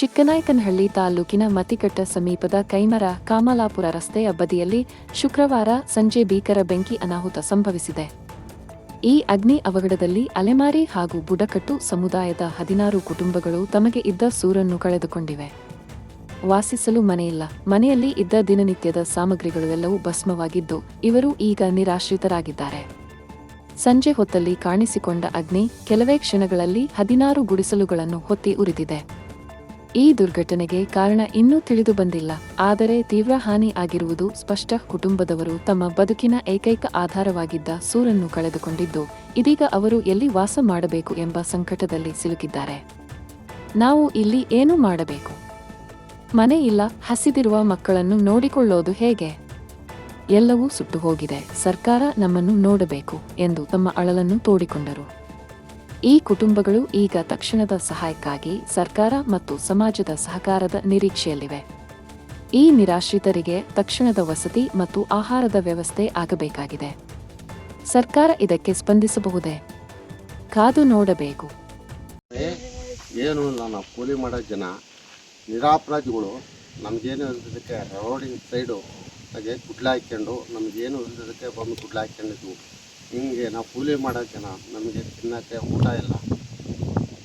ಚಿಕ್ಕನಾಯಕನಹಳ್ಳಿ ತಾಲೂಕಿನ ಮತಿಕಟ್ಟ ಸಮೀಪದ ಕೈಮರ ಕಾಮಲಾಪುರ ರಸ್ತೆಯ ಬದಿಯಲ್ಲಿ ಶುಕ್ರವಾರ ಸಂಜೆ ಭೀಕರ ಬೆಂಕಿ ಅನಾಹುತ ಸಂಭವಿಸಿದೆ. ಈ ಅಗ್ನಿ ಅವಘಡದಲ್ಲಿ ಅಲೆಮಾರಿ ಹಾಗೂ ಬುಡಕಟ್ಟು ಸಮುದಾಯದ ಹದಿನಾರು ಕುಟುಂಬಗಳು ತಮಗೆ ಇದ್ದ ಸೂರನ್ನು ಕಳೆದುಕೊಂಡಿವೆ. ವಾಸಿಸಲು ಮನೆಯಿಲ್ಲ. ಮನೆಯಲ್ಲಿ ಇದ್ದ ದಿನನಿತ್ಯದ ಸಾಮಗ್ರಿಗಳು ಎಲ್ಲವೂ ಭಸ್ಮವಾಗಿದ್ದು, ಇವರು ಈಗ ನಿರಾಶ್ರಿತರಾಗಿದ್ದಾರೆ. ಸಂಜೆ ಹೊತ್ತಲ್ಲಿ ಕಾಣಿಸಿಕೊಂಡ ಅಗ್ನಿ ಕೆಲವೇ ಕ್ಷಣಗಳಲ್ಲಿ ಹದಿನಾರು ಗುಡಿಸಲುಗಳನ್ನು ಹೊತ್ತಿ ಉರಿದಿದೆ. ಈ ದುರ್ಘಟನೆಗೆ ಕಾರಣ ಇನ್ನೂ ತಿಳಿದು ಬಂದಿಲ್ಲ. ಆದರೆ ತೀವ್ರ ಹಾನಿ ಆಗಿರುವುದು ಸ್ಪಷ್ಟ. ಕುಟುಂಬದವರು ತಮ್ಮ ಬದುಕಿನ ಏಕೈಕ ಆಧಾರವಾಗಿದ್ದ ಸೂರನ್ನು ಕಳೆದುಕೊಂಡಿದ್ದು, ಇದೀಗ ಅವರು ಎಲ್ಲಿ ವಾಸ ಮಾಡಬೇಕು ಎಂಬ ಸಂಕಟದಲ್ಲಿ ಸಿಲುಕಿದ್ದಾರೆ. ನಾವು ಇಲ್ಲಿ ಏನು ಮಾಡಬೇಕು? ಮನೆ ಇಲ್ಲ, ಹಸಿದಿರುವ ಮಕ್ಕಳನ್ನು ನೋಡಿಕೊಳ್ಳೋದು ಹೇಗೆ? ಎಲ್ಲವೂ ಸುಟ್ಟು ಹೋಗಿದೆ. ಸರ್ಕಾರ ನಮ್ಮನ್ನು ನೋಡಬೇಕು ಎಂದು ತಮ್ಮ ಅಳಲನ್ನು ತೋಡಿಕೊಂಡರು. ಈ ಕುಟುಂಬಗಳು ಈಗ ತಕ್ಷಣದ ಸಹಾಯಕ್ಕಾಗಿ ಸರ್ಕಾರ ಮತ್ತು ಸಮಾಜದ ಸಹಕಾರದ ನಿರೀಕ್ಷೆಯಲ್ಲಿವೆ. ಈ ನಿರಾಶ್ರಿತರಿಗೆ ತಕ್ಷಣದ ವಸತಿ ಮತ್ತು ಆಹಾರದ ವ್ಯವಸ್ಥೆ ಆಗಬೇಕಾಗಿದೆ. ಸರ್ಕಾರ ಇದಕ್ಕೆ ಸ್ಪಂದಿಸಬಹುದೇ? ಕಾದು ನೋಡಬೇಕು. ಏನು ನಾನು ಕೂಲಿ ಮಾಡೋ ಜನ ನಿರಾಪರಾಧಿಗಳು ನಮಗೇನು ಇಲ್ಲದಕ್ಕೆ ರೋಡಿನ ಸೈಡು ಹಾಗೆ ಗುಡ್ಲ ಹಾಕ್ಕೊಂಡು ನಮಗೇನು ಇಲ್ಲದಕ್ಕೆ ಬಂದು ಗುಡ್ಲ ಹಾಕ್ಕೊಂಡಿದ್ವು ಹಿಂಗೆ ನಾವು ಕೂಲಿ ಮಾಡೋ ಜನ ನಮಗೆ ತಿನ್ನಕ್ಕೆ ಊಟ ಇಲ್ಲ.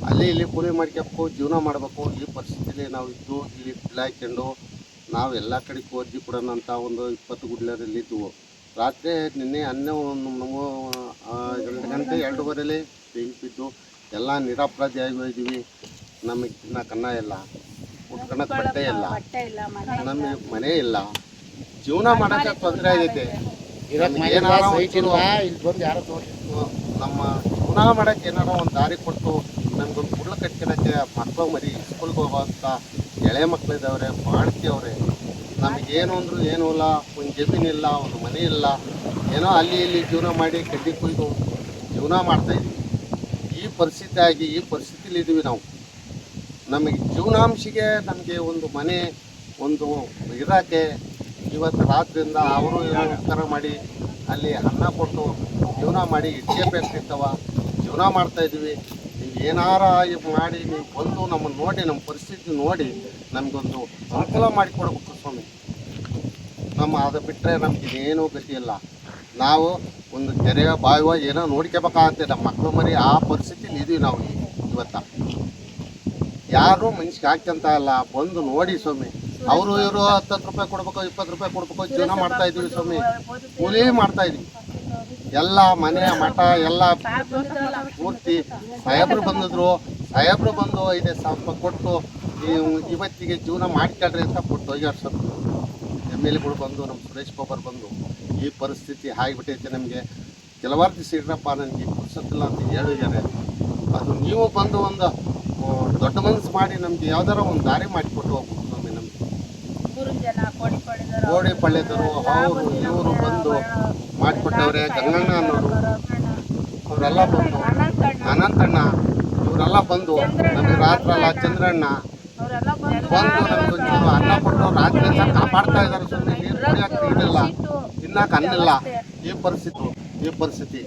ಅಲ್ಲಿ ಇಲ್ಲಿ ಕೂಲಿ ಮಾಡ್ಕೋಬೇಕು ಜೀವನ ಮಾಡಬೇಕು. ಈ ಪರಿಸ್ಥಿತಿಲಿ ನಾವು ಇದ್ದು ಇಲ್ಲಿ ಹಾಕ್ಕೊಂಡು ನಾವು ಎಲ್ಲ ಕಡೆ ಕೋರ್ಜಿ ಕೊಡೋಣಂಥ ಅಂತ ಒಂದು ಇಪ್ಪತ್ತು ಗುಡ್ಲರಲ್ಲಿ ಇದ್ದವು ರಾತ್ರಿ ನಿನ್ನೆ ನಾವು ಆ, ಎರಡು ಗಂಟೆ ಎರಡೂವರೆಲಿ ಬೆಂಕಿ ಬಿದ್ದು ಎಲ್ಲ ನಿರಪರಾಧಿ ಆಗಿ ಹೋಗಿದ್ದೀವಿ ನಮಗೆ ತಿನ್ನಕ್ಕೆ ಅನ್ನ ಇಲ್ಲ. ಉಟ್ಕೊಳಕ್ಕೆ ಬಟ್ಟೆ ಇಲ್ಲ. ನಮಗೆ ಮನೆ ಇಲ್ಲ. ಜೀವನ ಮಾಡೋಕ್ಕೆ ತೊಂದರೆ ಆಗೈತೆ ಒಂಚೂರು ನಮ್ಮ ಜೀವನ ಮಾಡೋಕ್ಕೆ ಏನಾರ ಒಂದು ದಾರಿ ಕೊಟ್ಟು ನಮ್ಗೊಂದು ಕುಡ್ಲು ಕಟ್ಕೊಳಕ್ಕೆ ಮಕ್ಕಳು ಮರಿ ಸ್ಕೂಲ್ಗೆ ಹೋಗುವಂಥ ಎಳೆ ಮಕ್ಕಳಿದ್ದವ್ರೆ ಮಾಡ್ತೀವ್ರೆ ನಮಗೇನು ಅಂದ್ರು ಏನೂ ಇಲ್ಲ ಒಂದು ಜಮೀನಿಲ್ಲ ಒಂದು ಮನೆ ಇಲ್ಲ ಏನೋ ಅಲ್ಲಿ ಇಲ್ಲಿ ಜೀವನ ಮಾಡಿ ಕಡ್ಡಿ ಕುಯ್ದು ಜೀವನ ಮಾಡ್ತಾಯಿದ್ವಿ ಈ ಪರಿಸ್ಥಿತಿ ಆಗಿ ಈ ಪರಿಸ್ಥಿತಿಲಿ ಇದ್ದೀವಿ ನಾವು. ನಮಗೆ ಜೀವನಾಂಶಿಗೆ ನಮಗೆ ಒಂದು ಮನೆ ಒಂದು ಇರೋಕ್ಕೆ ಇವತ್ತು ರಾತ್ರಿಯಿಂದ ಅವರು ಉಪಕಾರ ಮಾಡಿ, ಅಲ್ಲಿ ಅನ್ನ ಕೊಟ್ಟು ಜೀವನ ಮಾಡಿ ಇಟ್ಟಿಗೆ ಬೇಕಿರ್ತವ ಜೀವನ ಮಾಡ್ತಾಯಿದ್ವಿ ನೀವು ಏನಾರ ಮಾಡಿ, ನೀವು ಬಂದು ನಮ್ಮನ್ನು ನೋಡಿ, ನಮ್ಮ ಪರಿಸ್ಥಿತಿ ನೋಡಿ, ನಮಗೊಂದು ಅನುಕೂಲ ಮಾಡಿಕೊಡ್ಬೇಕು ಸ್ವಾಮಿ. ನಮ್ಮ ಅದು ಬಿಟ್ಟರೆ ನಮ್ಗೆ ಏನೂ ಗತಿ ಇಲ್ಲ. ನಾವು ಒಂದು ಕೆರೆಯ ಬಾವಿಯ ಏನೋ ನೋಡ್ಕೋಬೇಕಾಗತ್ತೆ ನಮ್ಮ ಮಕ್ಕಳು ಮರಿ ಆ ಪರಿಸ್ಥಿತಿಲಿ ಇದೀವಿ ನಾವು ಇವತ್ತ. ಯಾರು ಮನುಷ್ಯ ಹಾಕ್ಯಂತ ಇಲ್ಲ ಬಂದು ನೋಡಿ ಸ್ವಾಮಿ. ಅವರು ಇವರು ಹತ್ತತ್ತು ರೂಪಾಯಿ ಕೊಡ್ಬೇಕು ಇಪ್ಪತ್ತು ರೂಪಾಯಿ ಕೊಡ್ಬೇಕು ಜೀವನ ಮಾಡ್ತಾ ಇದೀವಿ ಸ್ವಾಮಿ. ಕೂಲಿ ಮಾಡ್ತಾ ಇದೀವಿ ಎಲ್ಲ ಮನೆ ಮಠ ಎಲ್ಲ ಪೂರ್ತಿ. ಸಾಹೇಬ್ರು ಬಂದಿದ್ರು. ಸಾಹೇಬ್ರು ಬಂದು ಐದು ಸಾವಿರ ರೂಪಾಯಿ ಕೊಟ್ಟು ಇವತ್ತಿಗೆ ಜೀವನ ಮಾಡ್ಕೊಳ್ರಿ ಅಂತ ಕೊಟ್ಟು ಹೋಗ್ಯಾರ ಸರ್ ಎಂ ಎಲ್ ಎಗಳು ಬಂದು ನಮ್ಮ ಸುರೇಶ್ ಬಾಬರ್ ಬಂದು ಈ ಪರಿಸ್ಥಿತಿ ಆಗಿಬಿಟ್ಟೈತೆ ನಮಗೆ. ಕೆಲವಾರು ದಿವಸ ಇಡ್ರಪ್ಪ ನನಗೆ ಪುರ್ಸತ್ತಿಲ್ಲ ಅಂತ ಹೇಳಿದ್ದಾರೆ. ಅದು ನೀವು ಬಂದು ಒಂದು ದೊಡ್ಡ ಮನಸ್ಸು ಮಾಡಿ ನಮಗೆ ಯಾವ್ದಾರ ಒಂದು ದಾರಿ ಮಾಡಿಕೊಟ್ಟು ನಮಗೆ ಗೋಡಿ ಪಳ್ಳೆದರು ಅವರು ಇವರು ಬಂದು ಮಾಡಿಕೊಟ್ಟವ್ರೆ, ಗಂಗಣ್ಣ ಅನ್ನೋರು. ಅವರೆಲ್ಲ ಬಂದು ಅನಂತಣ್ಣ, ಇವರೆಲ್ಲ ಬಂದು ನಮಗೆ ರಾತ್ರಲ್ಲ ಚಂದ್ರಣ್ಣ. ಬಂದು ನಮ್ಗೆ ಅನ್ನ ಕೊಟ್ಟು ರಾತ್ರಿ ಕಾಪಾಡ್ತಾ ಇದ್ದಾರೆ ಸುಮ್ಮನೆ ನೀರು ಕುಡಿಯಕ್ಕೆ ನೀರಿಲ್ಲ, ತಿನ್ನಕ್ಕೆ ಅನ್ನಿಲ್ಲ. ಈ ಪರಿಸ್ಥಿತಿ ಈ ಪರಿಸ್ಥಿತಿ.